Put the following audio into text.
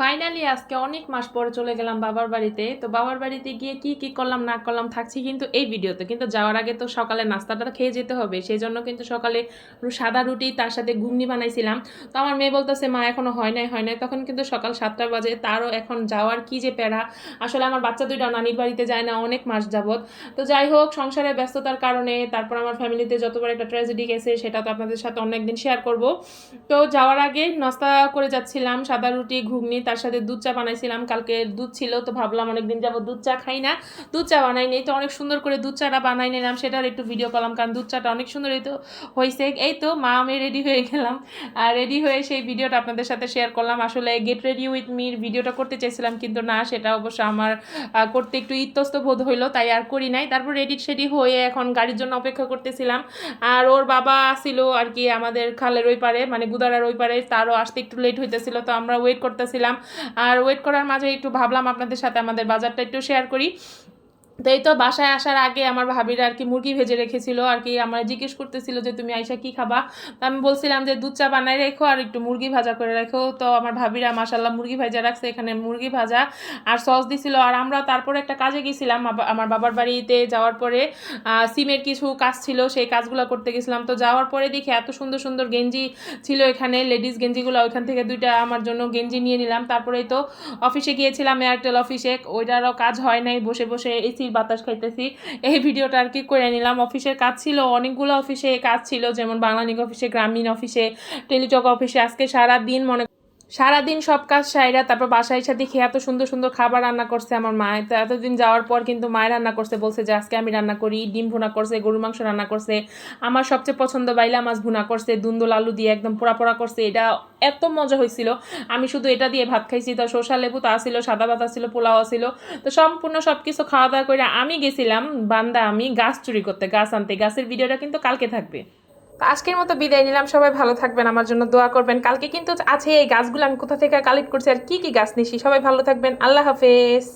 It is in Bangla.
ফাইনালি আজকে অনেক মাস পরে চলে গেলাম বাবার বাড়িতে। তো বাবার বাড়িতে গিয়ে কি কি করলাম, না করলাম থাকছি কিন্তু এই ভিডিওতে। কিন্তু যাওয়ার আগে তো সকালে নাস্তাটা খেয়ে যেতে হবে। সেই জন্য কিন্তু সকালে সাদা রুটি, তার সাথে ঘুগনি বানাইছিলাম। তো আমার মেয়ে বলতেছে, মা, এখনও হয় নাই হয় নাই। তখন কিন্তু সকাল সাতটা বাজে। তারও এখন যাওয়ার কি যে প্যারা। আসলে আমার বাচ্চা দুইটা নানির বাড়িতে যায় না, অনেক মাস যাবত তো যাই হোক, সংসারের ব্যস্ততার কারণে, তারপর আমার ফ্যামিলিতে যতবার একটা ট্র্যাজেডি গেছে, সেটা তো আপনাদের সাথে অনেকদিন শেয়ার করব। তো যাওয়ার আগে নাস্তা করে যাচ্ছিলাম, সাদা রুটি, ঘুগনি। তার সাথে দুধ চা বানাইছিলাম, কালকে দুধ ছিল, তো ভাবলাম অনেকদিন যাব দুধ চা খাই না। দুধ চা বানাই নেই, তো অনেক সুন্দর করে দুধ চাটা বানাই নিলাম, সেটার একটু ভিডিও করলাম, কারণ দুধ চাটা অনেক সুন্দর এই তো হয়েছে এই তো, মা, আমি রেডি হয়ে গেলাম। আর রেডি হয়ে সেই ভিডিওটা আপনাদের সাথে শেয়ার করলাম। আসলে গেট রেডি উইথ মির ভিডিওটা করতে চাইছিলাম কিন্তু না, সেটা অবশ্য আমার করতে একটু ইত্যস্ত বোধ হইল, তাই আর করি নাই। তারপর রেডি সেডি হয়ে এখন গাড়ির জন্য অপেক্ষা করতেছিলাম। আর ওর বাবা ছিল আর কি আমাদের খালের ওই পারে মানে গুদারার ওই পারে, তারও আসতে একটু লেট হইতেছিল, তো আমরা ওয়েট করতেছিলাম। আর ওয়েট করার মাঝে একটু ভাবলাম আপনাদের সাথে আমাদের বাজারটা একটু শেয়ার করি। তো এই তো বাসায় আসার আগে আমার ভাবিরা আর কি মুরগি ভেজে রেখেছিল আর কি আমার জিজ্ঞেস করতেছিল যে তুমি আইসা কি খাবা? আমি বলছিলাম যে দুধ চা বানাই রেখো আর একটু মুরগি ভাজা করে রেখো। তো আমার ভাবিরা মাসাল্লাহ মুরগি ভাজা রাখছে, এখানে মুরগি ভাজা আর সস দিছিল। আর আমরা তারপরে একটা কাজে গেছিলাম আমার বাবার বাড়িতে যাওয়ার পরে সিমের কিছু কাজ ছিল, সেই কাজগুলো করতে গেছিলাম। তো যাওয়ার পরে দেখি এত সুন্দর সুন্দর গেঞ্জি ছিল এখানে, লেডিস গেঞ্জিগুলো ওইখান থেকে দুইটা আমার জন্য গেঞ্জি নিয়ে নিলাম। তারপরেই তো অফিসে গিয়েছিলাম এয়ারটেল অফিসে। ওইটারও কাজ হয় নাই, বসে বসে এসির বাতাস খাইতেছি। এই ভিডিওটা আর কি করে নিলাম। অফিসের কাজ ছিল, অনেকগুলো অফিসে কাজ ছিল, যেমন বাংলানিক অফিসে, গ্রামীণ অফিসে, টেলিটক অফিসে। আজকে সারা দিন মনে সারাদিন সব কাজ সাইরা, তারপর বাসায় এসে দেখি এত সুন্দর সুন্দর খাবার রান্না করছে আমার মা। তো এতদিন যাওয়ার পর কিন্তু মায়ের রান্না করছে, বলছে যে আজকে আমি রান্না করি, ডিম ভুনা করছে, গরুর মাংস রান্না করছে। আমার সবচেয়ে পছন্দ বাইলা মাছ ভুনা করছে, দুন্দুল আলু দিয়ে একদম পোড়া পোড়া করছে। এটা এত মজা হয়েছিল। আমি শুধু এটা দিয়ে ভাত খাইছি, তো শসা লেবু তা ছিল, সাদা ভাত ছিল, পোলাও ছিল। তো সম্পূর্ণ সব কিছু খাওয়া দাওয়া করে আমি গেছিলাম, বান্দা আমি গাছ চুরি করতে, গাছ আনতে। গাছের ভিডিওটা কিন্তু কালকে থাকবে। তো আজকের মতো বিদায় নিলাম। সবাই ভালো থাকবেন, আমার জন্য দোয়া করবেন। কালকে কিন্তু আছে এই গাছগুলো আমি কোথা থেকে কালেক্ট করছি আর কি কি গাছ নিছি। সবাই ভালো থাকবেন। আল্লাহ হাফেজ।